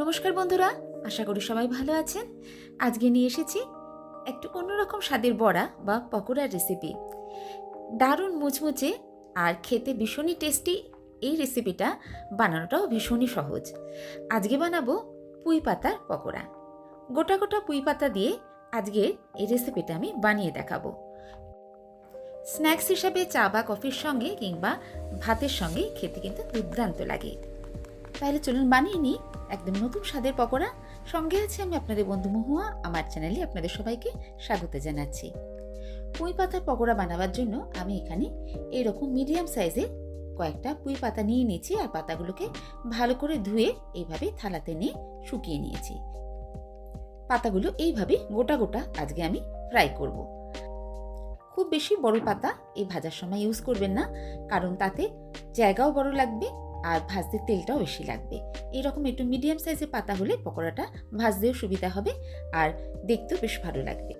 নমস্কার বন্ধুরা, আশা করি সবাই ভালো আছেন। আজকে নিয়ে এসেছি একটু অন্যরকম স্বাদের বড়া বা পকোড়ার রেসিপি দারুণ মুচমুচে আর খেতে ভীষণই টেস্টি এই রেসিপিটা বানানোটাও ভীষণই সহজ। আজকে বানাবো পুঁই পাতার পকোড়া। গোটা গোটা পুঁই পাতা দিয়ে আজকের এই রেসিপিটা আমি বানিয়ে দেখাবো। স্ন্যাক্স হিসাবে চা বা কফির সঙ্গে কিংবা ভাতের সঙ্গে খেতে কিন্তু দুর্দান্ত লাগে। তাহলে চলুন বানিয়ে নিই। একদম নতুন স্বাদের পকোড়া। সঙ্গে আছে আমি আপনাদের বন্ধু মহুয়া, আমার চ্যানেলে আপনাদের সবাইকে স্বাগত জানাচ্ছি। পুঁই পাতার পকোড়া বানাবার জন্য আমি এখানে এরকম মিডিয়াম সাইজে কয়েকটা পুঁই পাতা নিয়ে নিয়েছি আর পাতাগুলোকে ভালো করে ধুয়ে এইভাবে থালাতে নিয়ে শুকিয়ে নিয়েছি। পাতাগুলো এইভাবে গোটা গোটা আজকে আমি ফ্রাই করব। খুব বেশি বড় পাতা এই ভাজার সময় ইউজ করবেন না, কারণ তাতে জায়গাও বড় লাগবে আর ভাজতে তেলটাও বেশি লাগবে। এরকম একটু মিডিয়াম সাইজের পাতা হলে পকোড়াটা ভাজতেও সুবিধা হবে আর দেখতেও বেশ ভালো লাগবে।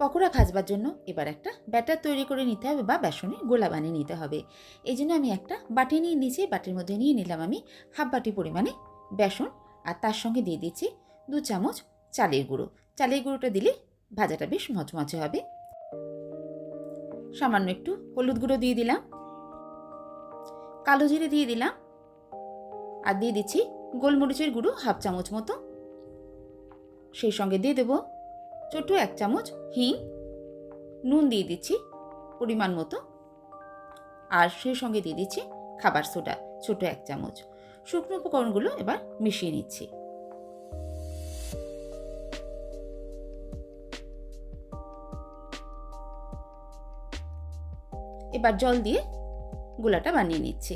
পকোড়া ভাজবার জন্য এবার একটা ব্যাটার তৈরি করে নিতে হবে বা বেসনে গোলা বানিয়ে নিতে হবে। এই জন্য আমি একটা বাটি নিয়ে নিয়েছি, বাটির মধ্যে নিয়ে নিলাম আমি হাফ বাটি পরিমাণে বেসন আর তার সঙ্গে দিয়ে দিচ্ছি দু চামচ চালের গুঁড়ো। চালের গুঁড়োটা দিলে ভাজাটা বেশ মচমচে হবে। সামান্য একটু হলুদ গুঁড়ো দিয়ে দিলাম। কালো জিরে দিয়ে দিলাম। আর দিয়ে দিচ্ছি গোলমরিচের গুঁড়ো হাফ চামচ মতো। সেই সঙ্গে দিয়ে দেব ছোট এক চামচ হিং। নুন দিয়ে দিচ্ছি পরিমাণ মতো। আর সেই সঙ্গে দিয়ে দিচ্ছি খাবার সোডা ছোট এক চামচ। শুকনো উপকরণগুলো এবার মিশিয়ে নিচ্ছি। এবার জল দিয়ে গোলাটা বানিয়ে নিচ্ছি।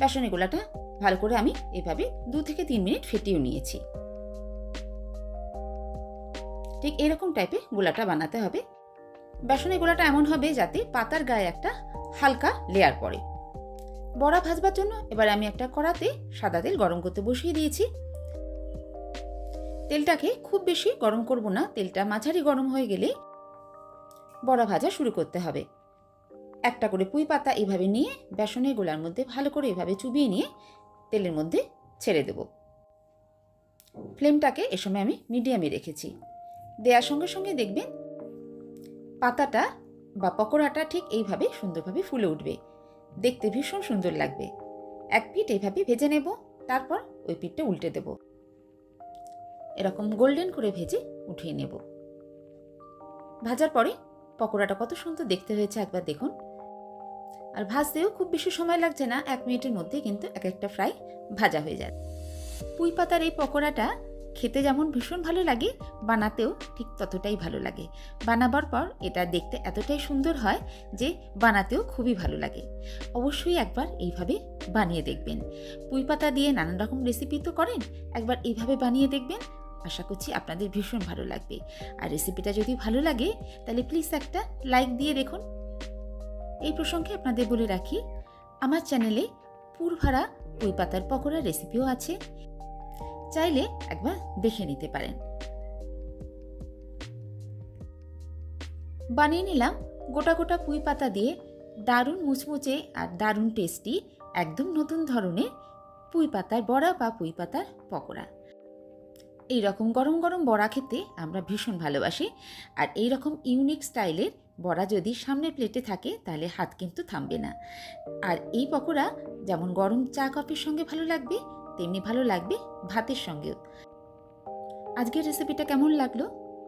বেসনের গোলাটা ভালো করে আমি এভাবে দু থেকে তিন মিনিট ফেটিয়ে নিয়েছি। ঠিক এরকম টাইপের গোলাটা বানাতে হবে। বেসনের গোলাটা এমন হবে যাতে পাতার গায়ে একটা হালকা লেয়ার পড়ে। বড়া ভাজবার জন্য এবার আমি একটা কড়াতে সাদা তেল গরম করতে বসিয়ে দিয়েছি। তেলটাকে খুব বেশি গরম করব না। তেলটা মাঝারি গরম হয়ে গেলে বড়া ভাজা শুরু করতে হবে। একটা করে পুঁই পাতা এভাবে নিয়ে বেসনের গোলার মধ্যে ভালো করে এভাবে চুবিয়ে নিয়ে তেলের মধ্যে ছেড়ে দেব। ফ্লেমটাকে এ সময় আমি মিডিয়ামে রেখেছি। দেওয়ার সঙ্গে সঙ্গে দেখবেন পাতাটা বা পকোড়াটা ঠিক এইভাবে সুন্দরভাবে ফুলে উঠবে। দেখতে ভীষণ সুন্দর লাগবে। এক পিঠ এইভাবে ভেজে নেব, তারপর ওই পিঠটা উল্টে দেবো। এরকম গোল্ডেন করে ভেজে উঠিয়ে নেব। ভাজার পরে পকোড়াটা কত সুন্দর দেখতে হয়েছে একবার দেখুন। আর ভাজতেও খুব বেশি সময় লাগছে না, এক মিনিটের মধ্যে কিন্তু এক একটা ফ্রাই ভাজা হয়ে যায়। পুঁই পাতার এই পকোড়াটা খেতে যেমন ভীষণ ভালো লাগে, বানাতেও ঠিক ততটাই ভালো লাগে। বানাবার পর এটা দেখতে এতটাই সুন্দর হয় যে বানাতেও খুবই ভালো লাগে। অবশ্যই একবার এইভাবে বানিয়ে দেখবেন। পুঁই পাতা দিয়ে নানান রকম রেসিপি তো করেন, একবার এইভাবে বানিয়ে দেখবেন আশা করছি আপনাদের ভীষণ ভালো লাগবে। আর রেসিপিটা যদি ভালো লাগে, তাহলে প্লিজ একটা লাইক দিয়ে দেখুন। এই প্রসঙ্গে আপনাদের বলে রাখি, আমার চ্যানেলে পুরভাড়া পুঁই পাতার পকোড়া রেসিপিও আছে। চাইলে একবার দেখে নিতে পারেন। বানিয়ে নিলাম গোটা গোটা পুঁই পাতা দিয়ে দারুণ মুচমুচে আর দারুণ টেস্টি একদম নতুন ধরনের পুঁই পাতার বড়া বা পুঁই পাতার পকোড়া। এই রকম গরম গরম বড়া খেতে আমরা ভীষণ ভালোবাসি। আর এই রকম ইউনিক স্টাইলের বড়া যদি সামনের প্লেটে থাকে, তাহলে হাত কিন্তু থামবে না। আর এই পকোড়া যেমন গরম চা কফির সঙ্গে ভালো লাগবে, তেমনি ভালো লাগবে ভাতের সঙ্গেও। আজকের রেসিপিটা কেমন লাগল?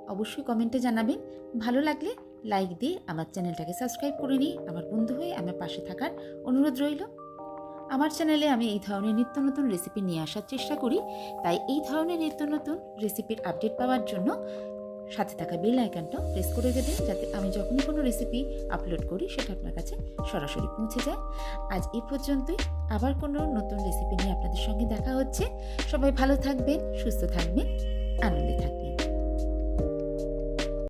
অবশ্যই কমেন্টে জানাবেন। ভালো লাগলে লাইক দিয়ে আমার চ্যানেলটাকে সাবস্ক্রাইব করে নিয়ে আমার বন্ধু হয়ে আমার পাশে থাকার অনুরোধ রইল। আমার চ্যানেলে আমি এই ধরনের নিত্য নতুন রেসিপি নিয়ে আসার চেষ্টা করি। তাই এই ধরনের নিত্য নতুন রেসিপির আপডেট পাওয়ার জন্য সাথে থাকা বেল আইকনটাও প্রেস করে দেবেন, যাতে আমি যখনই কোনো রেসিপি আপলোড করি, সেটা আপনার কাছে সরাসরি পৌঁছে যায়। আজ এই পর্যন্তই। আবার কোনো নতুন রেসিপি নিয়ে আপনাদের সঙ্গে দেখা হচ্ছে। সবাই ভালো থাকবেন, সুস্থ থাকবেন, আনন্দে থাকবেন।